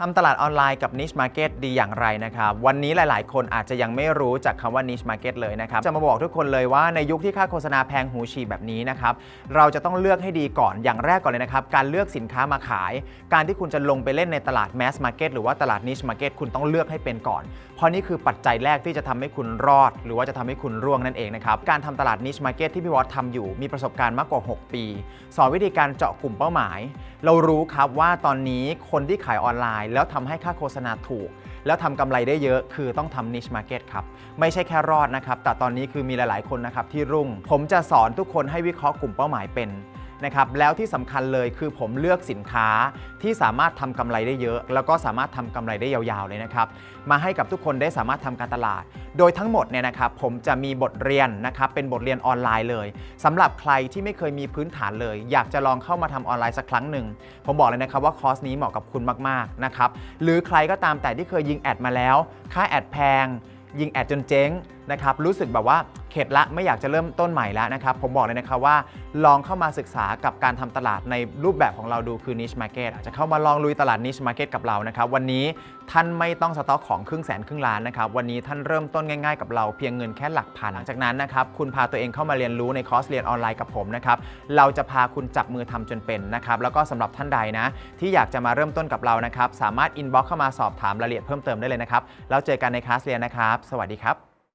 ทำตลาดออนไลน์กับ niche market ดีอย่างไรนะครับ วันนี้หลาย ๆ คนอาจจะยังไม่รู้จากคำว่า niche market เลยนะครับ จะมาบอกทุกคนเลยว่าในยุคที่ค่าโฆษณาแพงหูฉี่แบบนี้นะครับ เราจะต้องเลือกให้ดีก่อนอย่างแรกก่อนเลยนะครับ การเลือกสินค้ามาขาย การที่คุณจะลงไปเล่นในตลาด mass market หรือว่าตลาด niche market คุณต้องเลือกให้เป็นก่อน ราะนี่คือปัจจัยแรกที่จะทำให้คุณรอด หรือว่าจะทำให้คุณร่วงนั่นเองนะครับ การทำตลาด niche market ที่พี่วอตทำอยู่มีประสบการณ์มากกว่า 6 ปี สอนวิธีการเจาะกลุ่มเป้าหมาย เรารู้ครับว่าตอนนี้คนที่ขายออนไลน์ แล้วทำให้ค่าโฆษณาถูก แล้วทำกำไรได้เยอะคือต้องทำ niche market ครับไม่ใช่แค่รอดนะครับแต่ตอนนี้คือมีหลาย ๆ คนนะครับที่รุ่ง ผมจะสอนทุกคนให้วิเคราะห์กลุ่มเป้าหมายเป็น นะครับแล้วที่สำคัญเลยคือผมเลือกสินค้าที่สามารถทำกำไรได้เยอะ แล้วก็สามารถทำกำไรได้ยาวๆเลยนะครับมาให้กับทุกคนได้สามารถทำการตลาด โดยทั้งหมดเนี่ยนะครับผมจะมีบทเรียนนะครับเป็นบทเรียนออนไลน์เลยสำหรับใครที่ไม่เคยมีพื้นฐานเลย อยากจะลองเข้ามาทำออนไลน์สักครั้งหนึ่งผมบอกเลยนะครับว่าคอร์สนี้เหมาะกับคุณมากๆนะครับหรือใครก็ตามแต่ที่เคยยิงแอดมาแล้ว ค่าแอดแพง ยิงแอดจนเจ๊ง นะครับรู้สึกแบบว่าเข็ดละไม่อยากจะเริ่มต้นใหม่แล้วนะครับ ผมบอกเลยนะครับว่าลองเข้ามาศึกษากับการทำตลาดในรูปแบบของเราดูคือ niche market อาจจะเข้ามาลองลุยตลาด niche market กับเรานะครับ วันนี้ท่านไม่ต้องสต็อกของครึ่งแสนครึ่งล้านนะครับ วันนี้ท่านเริ่มต้นง่ายๆกับเราเพียงเงินแค่หลักพันหลังจากนั้นนะครับ คุณพาตัวเองเข้ามาเรียนรู้ในคอร์สเรียนออนไลน์กับผมนะครับ เราจะพาคุณจับมือทำจนเป็นนะครับ แล้วก็สำหรับท่านใดนะที่อยากจะมาเริ่มต้นกับเรานะครับ สามารถ inbox เข้ามาสอบถามรายละเอียดเพิ่มเติมได้เลยนะครับ แล้วเจอกันในคลาสเรียนนะครับ สวัสดีครับ